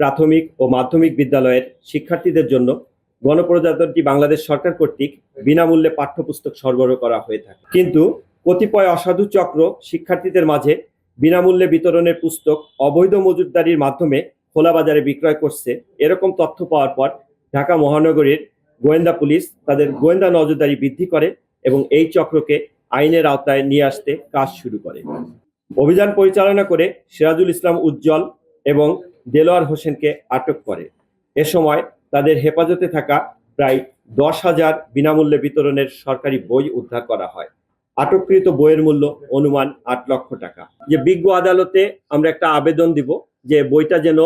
প্রাথমিক ও মাধ্যমিক বিদ্যালয়ের শিক্ষার্থীদের জন্য গণপ্রজাতন্ত্রী বাংলাদেশ সরকার কর্তৃক বিনামূল্যে পাঠ্যপুস্তক সরবরাহ করা হয়ে থাকে। কিন্তু কতিপয় অসাধু চক্র শিক্ষার্থীদের মাঝে বিনামূল্যে বিতরণের পুস্তক অবৈধ মজুতদারির মাধ্যমে খোলা বাজারে বিক্রয় করছে। এরকম তথ্য পাওয়ার পর ঢাকা মহানগরীর গোয়েন্দা পুলিশ তাদের গোয়েন্দা নজরদারি বৃদ্ধি করে এবং এই চক্রকে আইনের আওতায় নিয়ে আসতে কাজ শুরু করে। অভিযান পরিচালনা করে সিরাজুল ইসলাম উজ্জ্বল এবং দেলোয়ার হোসেনকে আটক করে। এ সময় তাদের হেফাজতে থাকা প্রায় দশ হাজার বিনামূল্যে বিতরণের সরকারি বই উদ্ধার করা হয়। আটককৃত বইয়ের মূল্য অনুমান আট লক্ষ টাকা। যে বিজ্ঞ আদালতে আমরা একটা আবেদন দিব যে বইটা যেন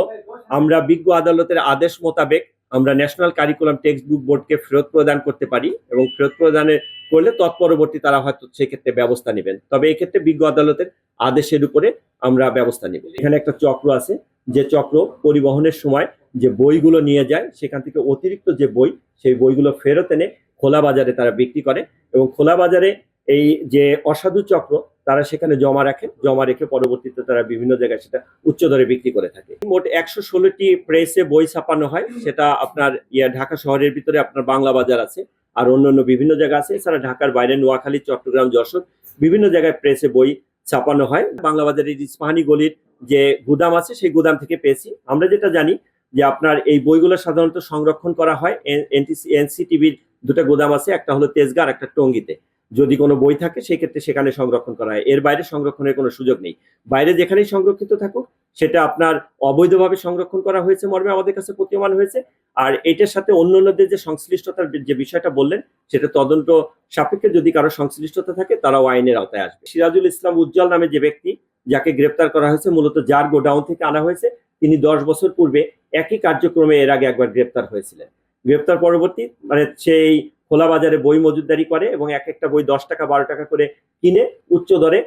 আমরা বিজ্ঞ আদালতের আদেশ মোতাবেক আমরা ন্যাশনাল কারিকুলাম টেক্সট বুক বোর্ডকে ফেরত প্রদান করতে পারি এবং ফেরত প্রদানের করলে তৎপরবর্তী তারা হয়তো সেক্ষেত্রে ব্যবস্থা নেবেন। তবে এক্ষেত্রে বিজ্ঞ আদালতের আদেশের উপরে আমরা ব্যবস্থা নেব। এখানে একটা চক্র আছে যে চক্র পরিবহনের সময় যে বইগুলো নিয়ে যায়, সেখান থেকে অতিরিক্ত যে বই, সেই বইগুলো ফেরত এনে খোলা বাজারে তারা বিক্রি করে এবং খোলা বাজারে এই যে অসাধু চক্র, তারা সেখানে জমা রাখে, জমা রেখে পরবর্তীতে তারা বিভিন্ন জায়গায় সেটা উচ্চ দরে বিক্রি করে থাকে। মোট একশো ষোলোটি প্রেসে বই ছাপানো হয়, সেটা আপনার ইয়া ঢাকা শহরের ভিতরে আপনার বাংলা বাজার আছে, আর অন্যান্য বিভিন্ন জায়গা আছে। এছাড়া ঢাকার বাইরে নোয়াখালী, চট্টগ্রাম, যশোর বিভিন্ন জায়গায় প্রেসে বই ছাপানো হয়। বাংলা বাজারের ইস্পাহানি গলির যে গুদাম আছে, সেই গুদাম থেকে পেয়েছি। আমরা যেটা জানি যে আপনার এই বইগুলো সাধারণত সংরক্ষণ করা হয়। এনটিসি এনসিটিভির দুটো গোদাম আছে, একটা হলো তেজগাঁ একটা টঙ্গিতে। যদি কোনো বই থাকে সেই ক্ষেত্রে সেখানে সংরক্ষণ করা হয়। এর বাইরে সংরক্ষণের কোনো সুযোগ নেই। বাইরে যেখানেই সংরক্ষিত থাকুক, সেটা আপনার অবৈধভাবে সংরক্ষণ করা হয়েছে, মর্মে আমাদের কাছে প্রতীয়মান হয়েছে। আর এটার সাথে অন্য অন্যদের যে সংশ্লিষ্টতার যে বিষয়টা বললেন, সেটা তদন্ত সাপেক্ষে যদি কারও সংশ্লিষ্টতা থাকে, তারাও আইনের আওতায় আসবে। সিরাজুল ইসলাম উজ্জ্বল নামে যে ব্যক্তি যাকে গ্রেপ্তার করা হয়েছে, মূলত যার গোডাউন থেকে আনা হয়েছে, তিনি দশ বছর পূর্বে একই কার্যক্রমে এর আগে একবার গ্রেপ্তার হয়েছিলেন। গ্রেপ্তার পরবর্তী মানে সেই খোলা বাজারে বই মজুতদারি করে এবং এক একটা বই দশ টাকা, বারো টাকা করে কিনে উচ্চ দরে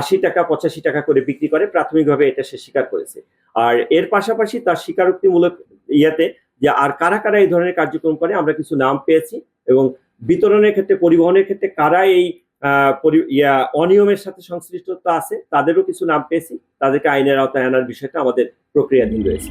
আশি টাকা, পঁচাশি টাকা করে বিক্রি করে, প্রাথমিকভাবে এটা সে স্বীকার করেছে। আর এর পাশাপাশি তার স্বীকারোক্তিমূলক ইয়াতে যে আর কারা কারা এই ধরনের কার্যক্রম করে, আমরা কিছু নাম পেয়েছি এবং বিতরণের ক্ষেত্রে, পরিবহনের ক্ষেত্রে কারা এই ইয়া, অনিয়মের সাথে সংশ্লিষ্টতা আছে, তাদেরও কিছু নাম পেয়েছি, তাদেরকে আইনের আওতায় আনার বিষয়টা আমাদের প্রক্রিয়াধীন রয়েছে।